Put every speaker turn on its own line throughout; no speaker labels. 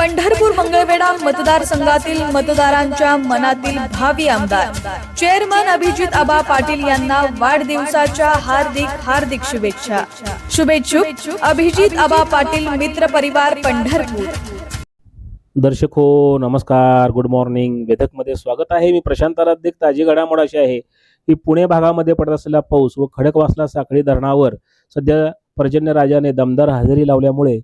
पंढरपूर मंगळवेढा मतदारसंघातील मतदारांच्या मनातील भावी आमदार. चेअरमन अभिजित आबा पाटील यांना वाढदिवसाच्या हार्दिक हार्दिक शुभेच्छा. शुभेच्छुक अभिजित आबा पाटील मित्र परिवार पंढरपूर.
दर्शक हो नमस्कार गुड मॉर्निंग वेधकमध्ये स्वागत आहे. मी प्रशांत आराध्यक ताजी घडामोड अशी आहे की पुणे भागामध्ये पडत असलेला पाऊस व खडकवासला साखळी धरणावर सध्या पर्जन्य राजाने दमदार हजेरी लावल्यामुळे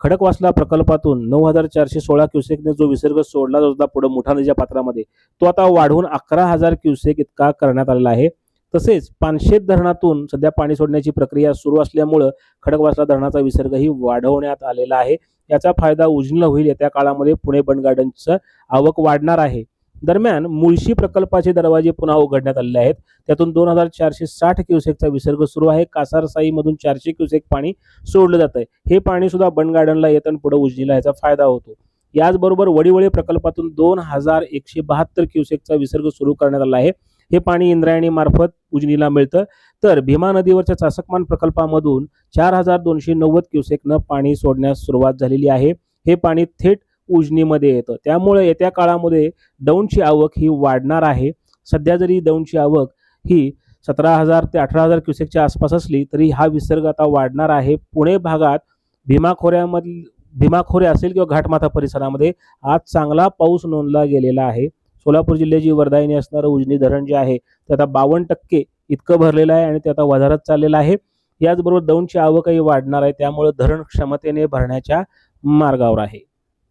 खडकवासला प्रकल्पातून नऊ हजार चारशे सोळा क्युसेकने जो विसर्ग सोडला जात होता पुढे मोठा नदीच्या पात्रामध्ये तो आता वाढवून अकरा हजार क्युसेक इतका करण्यात आलेला आहे. तसेच पानशेत धरणातून सध्या पाणी सोडण्याची प्रक्रिया सुरू असल्यामुळं खडकवासला धरणाचा विसर्गही वाढवण्यात आलेला आहे. याचा फायदा उजनीला होईल येत्या काळामध्ये पुणे बंड गार्डनचं आवक वाढणार आहे. दरम्यान मुळशी प्रकल्पाचे दरवाजे पुन्हा उघडण्यात आलेले आहेत. त्यातून दोन हजार चारशे साठ क्युसेकचा विसर्ग सुरू आहे. कासारसाईमधून चारशे क्युसेक पाणी सोडलं जात आहे हे पाणी सुद्धा बंड गार्डनला येताना पुढे उजनीला याचा फायदा होतो. याचबरोबर वडीवळे प्रकल्पातून दोन हजार एकशे बहात्तर क्युसेकचा विसर्ग सुरू करण्यात आला आहे. हे पाणी इंद्रायणी मार्फत उजनीला मिळतं. तर भीमा नदीवरच्या चासकमान प्रकल्पामधून चार हजार दोनशे नव्वद क्युसेकनं पाणी सोडण्यास सुरुवात झालेली आहे. हे पाणी थेट उजनीमध्ये येतं. त्यामुळे येत्या काळामध्ये दौंडची आवक ही वाढणार आहे. सध्या जरी दौंडची आवक ही सतरा हजार ते अठरा हजार क्युसेकच्या आसपास असली तरी हा विसर्ग आता वाढणार आहे. पुणे भागात भीमा खोऱ्यामधील भीमा खोरे असेल किंवा घाटमाथा परिसरामध्ये आज चांगला पाऊस नोंदला गेलेला आहे. सोलापूर जिल्ह्याची वरदायिनी असणारं उजनी धरण जे आहे ते आता बावन्न टक्के इतकं भरलेलं आहे आणि ते आता वधारत चाललेलं आहे. याचबरोबर दौंडची आवकही वाढणार आहे. त्यामुळे धरण क्षमतेने भरण्याच्या मार्गावर आहे.